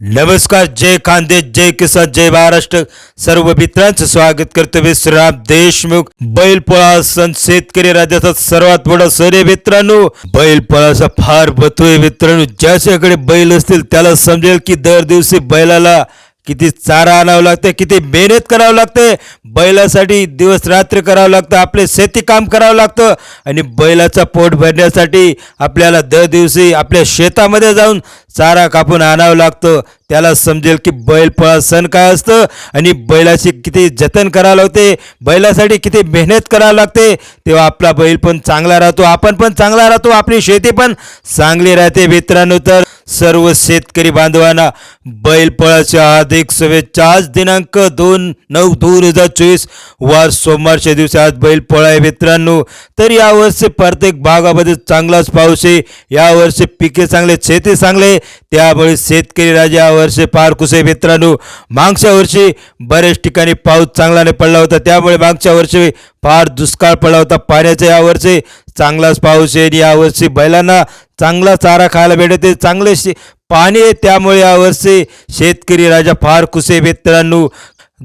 नमस्कार जय खांदे जय किसान जय महाराष्ट्र. सर्व मित्रांचं स्वागत करतो मी श्रीराम देशमुख. बैलपोळा सण शेतकरी राज्याचा सर्वात मोठा सण आहे मित्रांनो. बैलपोळाचा फार महत्त्व आहे मित्रांनो. ज्याच्याकडे बैल असतील त्याला समजेल की दर दिवशी बैलाला किती चारा आणावं लागते किती मेहनत करावं लागते. बैलासाठी दिवस रात्र करावं लागतं आपले शेती काम करावं लागतं. आणि बैलाचा पोट भरण्यासाठी आपल्याला दर दिवशी आपल्या शेतामध्ये जाऊन चारा कापून आणावं लागतं. त्याला समजेल की बैलपोळा सण काय असतं आणि बैलाची किती जतन करावं लागते बैलासाठी किती मेहनत करावं लागते. तेव्हा आपला बैल पण चांगला राहतो आपण पण चांगला राहतो आपली शेती पण चांगली राहते मित्रांनो. तर सर्व शेतकरी बांधवांना बैलपळाच्या हार्दिक शुभेच्छा. आज दिनांक दोन नऊ दोन हजार चोवीस वार सोमवारच्या दिवशी आज बैलपोळा आहे मित्रांनो. तर यावर्षी प्रत्येक भागामध्ये चांगलाच पाऊस आहे. यावर्षी पिके चांगले शेती चांगले त्यामुळे शेतकरी राजा यावर्षी फार खुश आहे मित्रांनो. मागच्या वर्षी बऱ्याच ठिकाणी पाऊस चांगला नाही पडला होता. त्यामुळे मागच्या वर्षी फार दुष्काळ पडला होता. पाण्याचे यावर्षी चांगलाच पाऊस येईल. आणि यावर्षी बैलांना चांगला चारा खायला भेटते. चांगले शे पाणी आहे त्यामुळे यावर्षी शेतकरी राजा फार कुसे मित्रांनो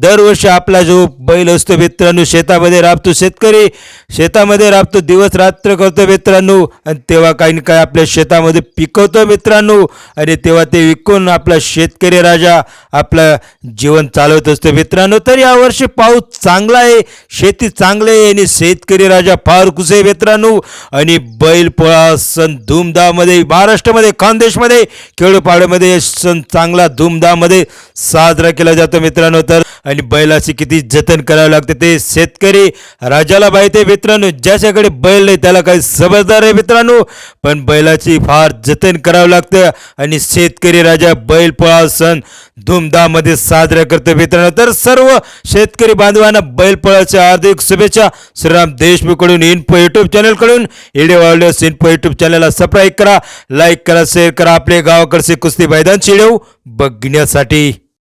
दरवर्षी आपला जो बैल असतो मित्रांनो शेतामध्ये राबतो शेतकरी. शेतामध्ये राबतो दिवस रात्र करतो मित्रांनो. आणि तेव्हा काही ना काही आपल्या शेतामध्ये पिकवतो मित्रांनो. आणि तेव्हा ते विकून आपला शेतकरी राजा आपलं जीवन चालवत असतो मित्रांनो. तर यावर्षी पाऊस चांगला आहे शेती चांगली आहे आणि शेतकरी राजा फार खुश आहे मित्रांनो. आणि बैल पोळा सण धूमधाममध्ये महाराष्ट्रामध्ये खानदेशमध्ये खेडोपाड्यामध्ये सण चांगला धूमधाममध्ये साजरा केला जातो मित्रांनो. तर आणि बैलाची किती जतन करावं लागते ते शेतकरी राजाला माहिती आहे मित्रांनो. ज्याच्याकडे बैल नाही त्याला काही समजदार आहे मित्रांनो. पण बैलाची फार जतन करावं लागतं आणि शेतकरी राजा बैल पोळा सण धूमधाममध्ये साजरा करतो मित्रांनो. तर सर्व शेतकरी बांधवांना बैलपोळाच्या हार्दिक शुभेच्छा. श्रीराम देशमुखकडून इन्फो यूट्यूब चॅनलकडून व्हिडिओ आवडल्यास इन्फो यूट्यूब चॅनलला सबस्क्राईब करा लाईक करा शेअर करा. आपले गावाकडचे कुस्ती मैदान व्हिडिओ बघण्यासाठी.